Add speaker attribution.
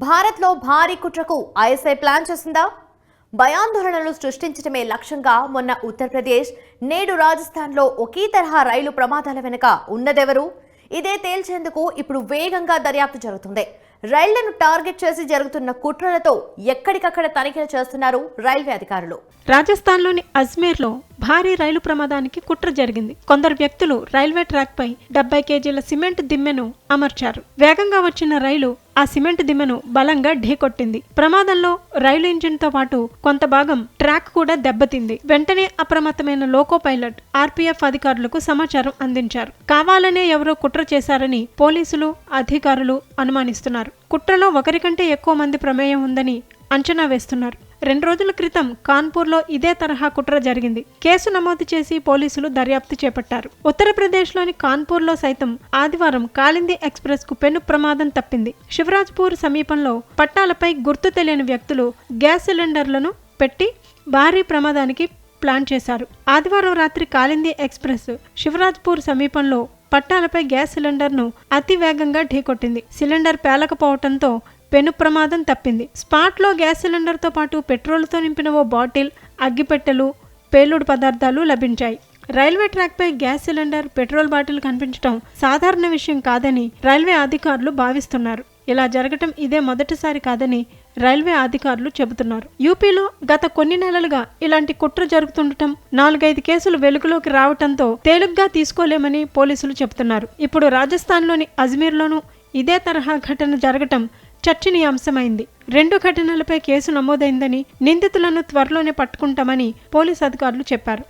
Speaker 1: భారత్లో భారీ కుట్రకు ఐఎస్ఐ ప్లాన్ చేసిందా? భయాందోళనలు సృష్టించడమే లక్ష్యంగా మొన్న ఉత్తరప్రదేశ్ నేడు రాజస్థాన్లో ఒకే తరహా రైలు ప్రమాదాల వెనుక ఉన్నదెవరు? ఇదే తేల్చేందుకు ఇప్పుడు వేగంగా దర్యాప్తు జరుగుతుంది. రైళ్ళను టార్గెట్ చేసి జరుగుతున్న కుట్రలతో ఎక్కడికక్కడ తనిఖీలు చేస్తున్నారు రైల్వే అధికారులు.
Speaker 2: రాజస్థాన్లోని అజ్మీర్లో భారీ రైలు ప్రమాదానికి కుట్ర జరిగింది. కొందరు వ్యక్తులు రైల్వే ట్రాక్పై డెబ్బై కేజీల సిమెంట్ దిమ్మెను అమర్చారు. వేగంగా వచ్చిన రైలు ఆ సిమెంట్ దిమ్మెను బలంగా ఢీకొట్టింది. ప్రమాదంలో రైలు ఇంజిన్తో పాటు కొంత భాగం ట్రాక్ కూడా దెబ్బతింది. వెంటనే అప్రమత్తమైన లోకో పైలట్ ఆర్పీఎఫ్ అధికారులకు సమాచారం అందించారు. కావాలనే ఎవరో కుట్ర చేశారని పోలీసులు అధికారులు అనుమానిస్తున్నారు. కుట్రలో ఒకరికంటే ఎక్కువ మంది ప్రమేయం ఉందని అంచనా వేస్తున్నారు. రెండు రోజుల క్రితం కాన్పూర్లో ఇదే తరహా కుట్ర జరిగింది. కేసు నమోదు చేసి పోలీసులు దర్యాప్తు చేపట్టారు. ఉత్తరప్రదేశ్లోని కాన్పూర్లో సైతం ఆదివారం కాలింది ఎక్స్ప్రెస్కు పెను ప్రమాదం తప్పింది. శివరాజ్పూర్ సమీపంలో పట్టాలపై గుర్తు తెలియని వ్యక్తులు గ్యాస్ సిలిండర్లను పెట్టి భారీ ప్రమాదానికి ప్లాన్ చేశారు. ఆదివారం రాత్రి కాలింది ఎక్స్ప్రెస్ శివరాజ్పూర్ సమీపంలో పట్టాలపై గ్యాస్ సిలిండర్ను అతి వేగంగా ఢీకొట్టింది. సిలిండర్ పేలకపోవడంతో పెను ప్రమాదం తప్పింది. స్పాట్లో గ్యాస్ సిలిండర్తో పాటు పెట్రోల్తో నింపిన ఓ బాటిల్ అగ్గిపెట్టెలు పేలుడు పదార్థాలు లభించాయి. రైల్వే ట్రాక్పై గ్యాస్ సిలిండర్ పెట్రోల్ బాటిల్ కనిపించడం సాధారణ విషయం కాదని రైల్వే అధికారులు భావిస్తున్నారు. ఇలా జరగటం ఇదే మొదటిసారి కాదని రైల్వే అధికారులు చెబుతున్నారు. యూపీలో గత కొన్ని నెలలుగా ఇలాంటి కుట్ర జరుగుతుండటం నాలుగైదు కేసులు వెలుగులోకి రావటంతో తేలిగ్గా తీసుకోలేమని పోలీసులు చెబుతున్నారు. ఇప్పుడు రాజస్థాన్లోని అజ్మీర్లోనూ ఇదే తరహా ఘటన జరగటం చర్చనీయాంశమైంది రెండు ఘటనలపై కేసు నమోదైందని నిందితులను త్వరలోనే పట్టుకుంటామని పోలీసు అధికారులు చెప్పారు.